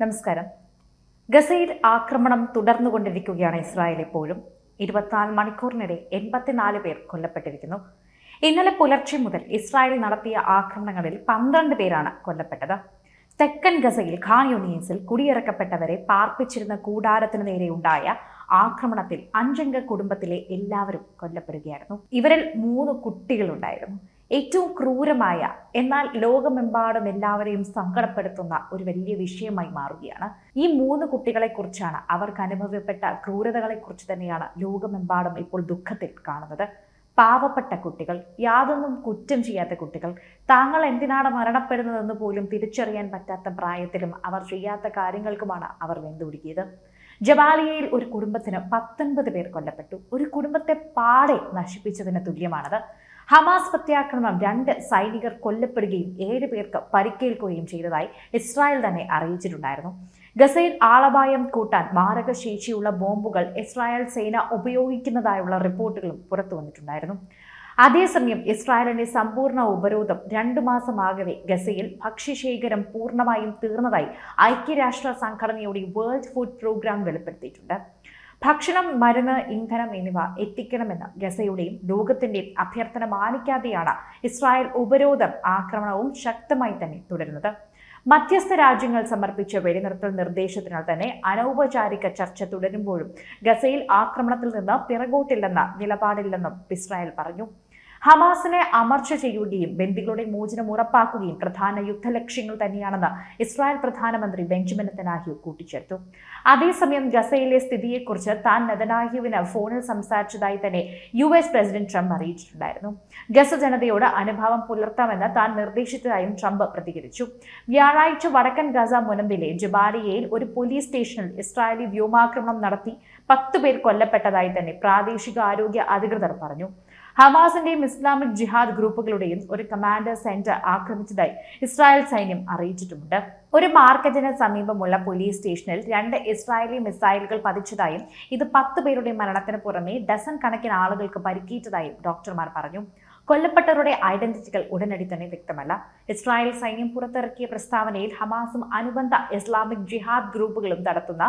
നമസ്കാരം. ഗസയിൽ ആക്രമണം തുടർന്നുകൊണ്ടിരിക്കുകയാണ് ഇസ്രായേൽ എപ്പോഴും ഇരുപത്തിനാല് മണിക്കൂറിനിടെ എൺപത്തിനാല് പേർ കൊല്ലപ്പെട്ടിരിക്കുന്നു. ഇന്നലെ പുലർച്ചെ മുതൽ ഇസ്രായേൽ നടത്തിയ ആക്രമണങ്ങളിൽ പന്ത്രണ്ട് പേരാണ് കൊല്ലപ്പെട്ടത്. തെക്കൻ ഗസയിൽ ഖാൻ യൂണിയൻസിൽ കുടിയിറക്കപ്പെട്ടവരെ പാർപ്പിച്ചിരുന്ന കൂടാരത്തിന് നേരെയുണ്ടായ ആക്രമണത്തിൽ അഞ്ചംഗ കുടുംബത്തിലെ എല്ലാവരും കൊല്ലപ്പെടുകയായിരുന്നു. ഇവരിൽ മൂന്ന് കുട്ടികളുണ്ടായിരുന്നു. ഏറ്റവും ക്രൂരമായ എന്നാൽ ലോകമെമ്പാടും എല്ലാവരെയും സങ്കടപ്പെടുത്തുന്ന ഒരു വലിയ വിഷയമായി മാറുകയാണ്. ഈ മൂന്ന് കുട്ടികളെക്കുറിച്ചാണ് അവർക്ക് അനുഭവപ്പെട്ട ക്രൂരതകളെക്കുറിച്ച് തന്നെയാണ് ലോകമെമ്പാടും ഇപ്പോൾ ദുഃഖത്തിൽ കാണുന്നത്. പാവപ്പെട്ട കുട്ടികൾ യാതൊന്നും കുറ്റം ചെയ്യാത്ത കുട്ടികൾ താങ്കൾ എന്തിനാണ് മരണപ്പെടുന്നതെന്ന് പോലും തിരിച്ചറിയാൻ പറ്റാത്ത പ്രായത്തിലും അവർ ചെയ്യാത്ത കാര്യങ്ങൾക്കുമാണ് അവർ വെന്തുപിടിക്കിയത് ജബാലിയയിൽ ഒരു കുടുംബത്തിന് പത്തൊൻപത് പേർ കൊല്ലപ്പെട്ടു. ഒരു കുടുംബത്തെ പാടെ നശിപ്പിച്ചതിന് തുല്യമാണത്. ഹമാസ് പ്രത്യാക്രമണം രണ്ട് സൈനികർ കൊല്ലപ്പെടുകയും ഏഴ് പേർക്ക് പരിക്കേൽക്കുകയും ചെയ്തതായി ഇസ്രായേൽ തന്നെ അറിയിച്ചിട്ടുണ്ടായിരുന്നു. ഗസയിൽ ആളപായം കൂട്ടാൻ മാരകശേഷിയുള്ള ബോംബുകൾ ഇസ്രായേൽ സേന ഉപയോഗിക്കുന്നതായുള്ള റിപ്പോർട്ടുകളും പുറത്തു വന്നിട്ടുണ്ടായിരുന്നു. അതേസമയം ഇസ്രായേലിന്റെ സമ്പൂർണ ഉപരോധം രണ്ടു മാസമാകവെ ഗസയിൽ ഭക്ഷ്യശേഖരം പൂർണമായും തീർന്നതായി ഐക്യരാഷ്ട്ര സംഘടനയുടെ വേൾഡ് ഫുഡ് പ്രോഗ്രാം വെളിപ്പെടുത്തിയിട്ടുണ്ട്. ഭക്ഷണം മരുന്ന് ഇന്ധനം എന്നിവ എത്തിക്കണമെന്ന് ഗസയുടെയും ലോകത്തിന്റെയും അഭ്യർത്ഥന മാനിക്കാതെയാണ് ഇസ്രായേൽ ഉപരോധം ആക്രമണവും ശക്തമായി തന്നെ തുടരുന്നത്. മധ്യസ്ഥ രാജ്യങ്ങൾ സമർപ്പിച്ച വെടിനിർത്തൽ നിർദ്ദേശത്തിനാൽ തന്നെ അനൗപചാരിക ചർച്ച തുടരുമ്പോഴും ഗസയിൽ ആക്രമണത്തിൽ നിന്ന് പിറകോട്ടില്ലെന്ന നിലപാടില്ലെന്നും ഇസ്രായേൽ പറഞ്ഞു. ഹമാസിനെ അമർച്ച ചെയ്യുകയും ബന്ദികളുടെ മോചനം ഉറപ്പാക്കുകയും പ്രധാന യുദ്ധ ലക്ഷ്യങ്ങൾ തന്നെയാണെന്ന് ഇസ്രായേൽ പ്രധാനമന്ത്രി ബെഞ്ചമിൻ നെതനാഹ്യു കൂട്ടിച്ചേർത്തു. അതേസമയം ഗസയിലെ സ്ഥിതിയെക്കുറിച്ച് താൻ നെതനാഹ്യുവിന് ഫോണിൽ സംസാരിച്ചതായി തന്നെ യു എസ് പ്രസിഡന്റ് ട്രംപ് അറിയിച്ചിട്ടുണ്ടായിരുന്നു. ഗസ ജനതയോട് അനുഭാവം പുലർത്താമെന്ന് താൻ നിർദ്ദേശിച്ചതായും ട്രംപ് പ്രതികരിച്ചു. വ്യാഴാഴ്ച വടക്കൻ ഗസ മുനമ്പിലെ ജബാലിയയിൽ ഒരു പോലീസ് സ്റ്റേഷനിൽ ഇസ്രായേലി വ്യോമാക്രമണം നടത്തി പത്ത് പേർ കൊല്ലപ്പെട്ടതായി തന്നെ പ്രാദേശിക ആരോഗ്യ അധികൃതർ പറഞ്ഞു. ഹമാസിന്റെയും ഇസ്ലാമിക് ജിഹാദ് ഗ്രൂപ്പുകളുടെയും ഒരു കമാൻഡർ സെന്റർ ആക്രമിച്ചതായി ഇസ്രായേൽ സൈന്യം അറിയിച്ചിട്ടുമുണ്ട്. ഒരു മാർക്കറ്റിന് സമീപമുള്ള പോലീസ് സ്റ്റേഷനിൽ രണ്ട് ഇസ്രായേലി മിസൈലുകൾ പതിച്ചതായും ഇത് പത്ത് പേരുടെ മരണത്തിന് പുറമെ ഡസൺ കണക്കിന് ആളുകൾക്ക് പരിക്കേറ്റതായും ഡോക്ടർമാർ പറഞ്ഞു. കൊല്ലപ്പെട്ടവരുടെ ഐഡന്റിറ്റികൾ ഉടനടി തന്നെ വ്യക്തമല്ല. ഇസ്രായേൽ സൈന്യം പുറത്തിറക്കിയ പ്രസ്താവനയിൽ ഹമാസും അനുബന്ധ ഇസ്ലാമിക് ജിഹാദ് ഗ്രൂപ്പുകളും നടത്തുന്ന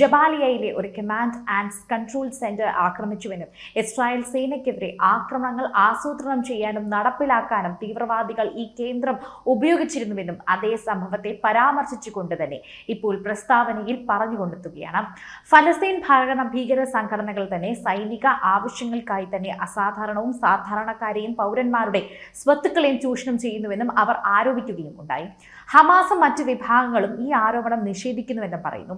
ജബാലിയയിലെ ഒരു കമാൻഡ് ആൻഡ് കൺട്രോൾ സെന്റർ ആക്രമിച്ചുവെന്നും ഇസ്രായേൽ സേനയ്ക്കെതിരെ ആക്രമണങ്ങൾ ആസൂത്രണം ചെയ്യാനും നടപ്പിലാക്കാനും തീവ്രവാദികൾ ഈ കേന്ദ്രം ഉപയോഗിച്ചിരുന്നുവെന്നും അതേ സംഭവത്തെ പരാമർശിച്ചുകൊണ്ട് തന്നെ ഇപ്പോൾ പ്രസ്താവനയിൽ പറഞ്ഞുകൊണ്ടെത്തുകയാണ്. ഫലസ്തീൻ ഭരണ ഭീകര സംഘടനകൾ തന്നെ സൈനിക ആവശ്യങ്ങൾക്കായി തന്നെ അസാധാരണവും സാധാരണക്കാരെയും പൗരന്മാരുടെ സ്വത്തുക്കളെയും ചൂഷണം ചെയ്യുന്നുവെന്നും അവർ ആരോപിക്കുകയും ഉണ്ടായി. ഹമാസും മറ്റ് വിഭാഗങ്ങളും ഈ ആരോപണം നിഷേധിക്കുന്നുവെന്നും പറയുന്നു.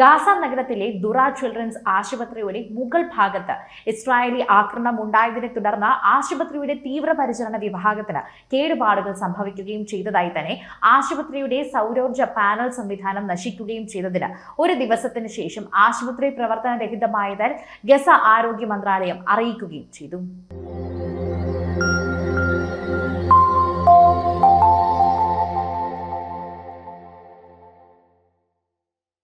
ഗാസ നഗരത്തിലെ ദുറ ചിൽഡ്രൻസ് ആശുപത്രിയുടെ മുഗൾ ഭാഗത്ത് ഇസ്രായേലി ആക്രമണം ഉണ്ടായതിനെ തുടർന്ന് ആശുപത്രിയുടെ തീവ്രപരിചരണ വിഭാഗത്തിന് കേടുപാടുകൾ സംഭവിക്കുകയും ചെയ്തതായി തന്നെ ആശുപത്രിയുടെ സൗരോർജ പാനൽ സംവിധാനം നശിക്കുകയും ചെയ്തതിന് ഒരു ദിവസത്തിന് ശേഷം ആശുപത്രി പ്രവർത്തനരഹിതമായതാൽ ഗസ ആരോഗ്യ മന്ത്രാലയം അറിയിക്കുകയും ചെയ്തു.